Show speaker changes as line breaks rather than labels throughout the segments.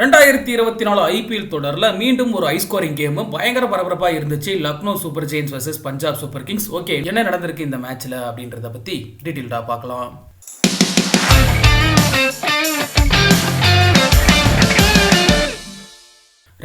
ரெண்டாயிரத்தி இருபத்தி நாலு ஐபிஎல் தொடரில் மீண்டும் ஒரு ஹை ஸ்கோரிங் கேம் பயங்கர பரபரப்பாக இருந்துச்சு. Lucknow super giants versus Punjab super kings okay என்ன நடந்திருக்கு இந்த மேட்ச்சில் அப்படின்றத பற்றி டீட்டெயில்டாக பார்க்கலாம்.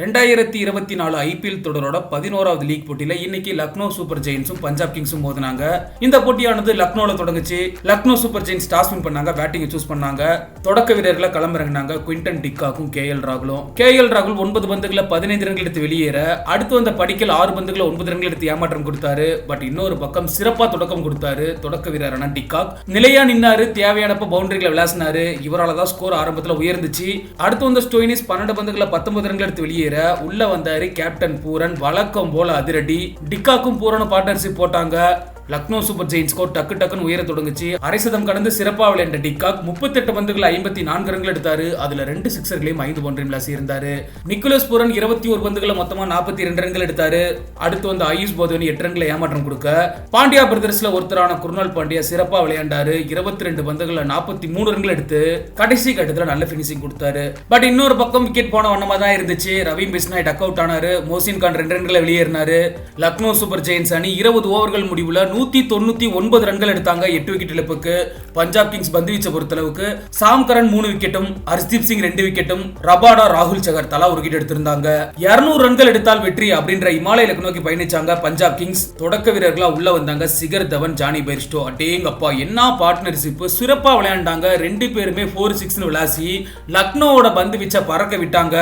ரெண்டாயிரத்தி இருபத்தி நாலு ஐபிஎல் தொடரோட பதினோராவது லீக் போட்டியில இன்னைக்கு லக்னோ சூப்பர் ஜெயின்ஸும் பஞ்சாப் கிங்ஸும் மோதினாங்க. இந்த போட்டியானது லக்னோல தொடங்குச்சு. Lucknow super giants toss win பண்ணாங்க பேட்டிங் சூஸ் பண்ணாங்க. தொடக்க வீரர்களை களமிறங்கினாங்க குவிண்டன் டிக்காக்கும் கே எல் ராகுலும். கே எல் ராகுல் ஒன்பது பந்துகளை பதினைந்து ரன்கள் எடுத்து வெளியேற அடுத்து வந்த படிக்கல் ஆறு பந்துகளை ஒன்பது ரன்கள் எடுத்து ஏமாற்றம் கொடுத்தாரு. பட் இன்னொரு பக்கம் சிறப்பா தொடக்கம் கொடுத்தாரு தொடக்க வீரரான டிக்காக். நிலையா நின்னாரு தேவையானப்ப பவுண்டரிகளை விளாசினாரு. இவரால் தான் ஸ்கோர் ஆரம்பத்தில் உயர்ந்துச்சு. அடுத்து வந்த ஸ்டோயினிஸ் பன்னெண்டு பந்துகளை பத்தொன்பது ரன்கள் எடுத்து வெளியேற உள்ள வந்தாரு கேப்டன் பூரன். வழக்கம் போல அதிரடி. டிக்காக்கும் பூரனும் பார்ட்னர்ஷிப் போட்டாங்க. லக்னோ சூப்பர் ஜெயின்ஸ் ஸ்கோர் டக்கு டக்குன்னு உயர தொடங்குச்சு. அரை சதம் கடந்து சிறப்பாக விளையாண்ட டிக்காக் முப்பத்தெட்டு பந்துகள் ஐம்பத்தி நான்கு ரன்கள் எடுத்தாரு. அதுல ரெண்டு சிக்ஸர்களையும் ஐந்து ஒன்றையும் விளாசி இருந்தாரு நிக்கோலஸ் பூரன் இருபத்தி ஒரு பந்துகளை மொத்தமா நாற்பத்தி ரெண்டு ரன்கள் எடுத்தாரு. அடுத்து வந்து ஆயுஷ் போதவனி எட்டு ரன்களை ஏமாற்றம் கொடுக்க. பாண்டியா பிரதர்ஸ்ல ஒருத்தரான குருணால் பாண்டியா சிறப்பா விளையாண்டாரு. இருபத்தி ரெண்டு பந்துகளை நாற்பத்தி மூணு ரன்கள் எடுத்து கடைசி கட்டத்தில் நல்ல பினிஷிங் கொடுத்தாரு. பட் இன்னொரு பக்கம் விக்கெட் போன வண்ணமா தான் இருந்துச்சு. ரவி பிஸ்னாய் டக் அவுட் ஆனாரு. மோசின் கான் ரெண்டு ரன்களை வெளியேறினாரு. லக்னோ சூப்பர் ஜெயின்ஸ் அணி இருபது ஓவர்கள் முடிவுல நூத்தி தொண்ணூத்தி ஒன்பது ரன்கள் எடுத்தாங்க எட்டு விக்கெட் இழப்புக்கு. பஞ்சாப் கிங்ஸ் பந்து வீச்சை பொறுத்தளவுக்கு சாம் கரன் மூணு விக்கெட்டும் ஹர்ஷ்தீப் சிங் ரெண்டு விக்கெட்டும் ரபாடா ராகுல் சகர் தலா ஒரு விக்கெட் எடுத்திருந்தாங்க. 200 ரன்கள் எடுத்தால் வெற்றி அப்படின்ற இமாலய இலக்கு நோக்கி பயணிச்சாங்க பஞ்சாப் கிங்ஸ். தொடக்க வீரர்களா உள்ள வந்தாங்க சிகர் தவன் ஜானி பெரிஸ்டோ அடேங்கப்பா என்ன பார்ட்னர்ஷிப் சிறப்பா விளையாண்டாங்க. ரெண்டு பேருமே ஃபோர் சிக்ஸ் விளாசி லக்னோவோட பந்து வீச்சை பறக்க விட்டாங்க.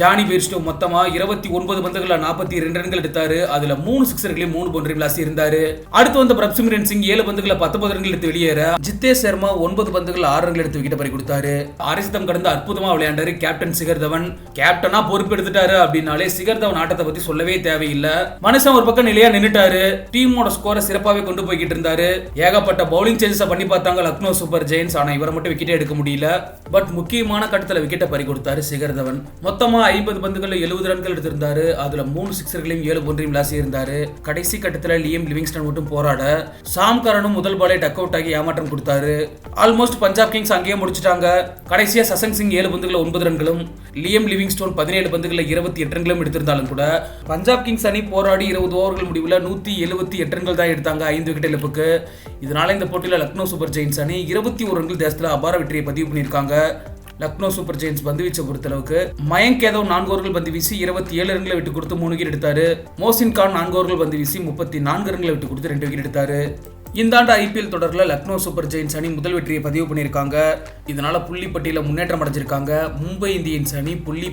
ஜானி பெரிஸ்டோ மொத்தமா இருபத்தி ஒன்பது பந்துகளில் நாற்பத்தி ரெண்டு ரன்கள் எடுத்தாரு. அதுல மூணு சிக்ஸர்களையும் மூணு பவுண்டரி விளாசி இருந்தாரு அடுத்து வந்த பிரப்சிமரன் சிங் ஏழு பந்துகளை பத்தொன்பது ரன்கள் எடுத்து வெளியேற. ஜித்தேஷ் சர்மா ஒன்பது பந்துகள் ஆறு ரன்கள் எடுத்து விக்கெட் பறி கொடுத்தாரு. ஆரிசிதம் கடந்து அற்புதமா விளையாண்டாரு. கேப்டன் சிகர் தவன் கேப்டனா பொறுப்பு எடுத்துட்டாரு அப்படின்னாலே சிகர் தவன் ஆட்டத்தை பத்தி சொல்லவே தேவையில்லை. மனுஷன் ஒரு பக்கம் நிலையா நின்னுட்டாரு. டீமோட ஸ்கோரை சிறப்பாகவே கொண்டு போய்கிட்டு இருந்தாரு. ஏகப்பட்ட பவுலிங் சேஞ்சஸ் பண்ணி பார்த்தாங்க லக்னோ சூப்பர் ஜெயின்ஸ் ஆனா இவரை மட்டும் விக்கெட்டே எடுக்க முடியல. பட் முக்கியமான கட்டத்தில் விக்கெட்டை பறி கொடுத்தாரு சிகர் தவன் மொத்தமா ஐம்பது பந்துகள் எழுபது ரன்கள் எடுத்திருந்தாரு. அதுல மூணு சிக்ஸர்களையும் ஏழு ஒன்றையும் விளாசி இருந்தாரு கடைசி கட்டத்தில் லியம் லிவிங்ஸ்டன் மட்டும் போராட சாம் கரனும் முதல் பாலே டக் அவுட் ஆகி ஏமாற்றம் கொடுத்தாரு. ஆல்மோஸ்ட் பஞ்சாப் கிங்ஸ் அங்கேயே முடிச்சிட்டாங்க. கடைசியா சசங் சிங் ஏழு பந்துகளை ஒன்பது ரன்களும் லியம் லிவிங்ஸ்டோன் பதினேழு பந்துகளில் இருபத்தி எட்டு ரன்களும் எடுத்திருந்தாலும் கூட பஞ்சாப் கிங்ஸ் அணி போராடி இருபது ஓவர்கள் முடிவில் நூற்றி எழுபத்தி எட்டு ரன்கள் தான் எடுத்தாங்க ஐந்து விக்கெட் இழப்புக்கு. இதனால இந்த போட்டியில் லக்னோ சூப்பர் ஜெயின்ஸ் அணி இருபத்தி ஒரு ரன்கள் தேசத்தில் அபார வெற்றியை பதிவு பண்ணியிருக்காங்க. லக்னோ சூப்பர் ஜெயின்ஸ் பந்து வீச்சை பொறுத்தளவுக்கு மயங்க் யாதவ் நான்கு ஓவர்கள் பந்து வீசி இருபத்தி ஏழு ரன்களை விட்டு கொடுத்து மூணு விக்கெட் எடுத்தாரு. மோசின் கான் நான்கு ஓவர்கள் பந்து வீசி முப்பத்தி நான்கு ரன்களை விட்டு கொடுத்து ரெண்டு விக்கெட் எடுத்தாரு. இந்த ஆண்டு ஐபிஎல் தொடரில் லக்னோ சூப்பர் ஜெயின்ஸ் அணி முதல் வெற்றியை பதிவு பண்ணியிருக்காங்க. இதனால புள்ளி முன்னேற்றம் அடைஞ்சிருக்காங்க. மும்பை இந்தியன்ஸ் அணி புள்ளி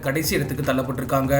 கடைசி இடத்துக்கு தள்ளப்பட்டிருக்காங்க.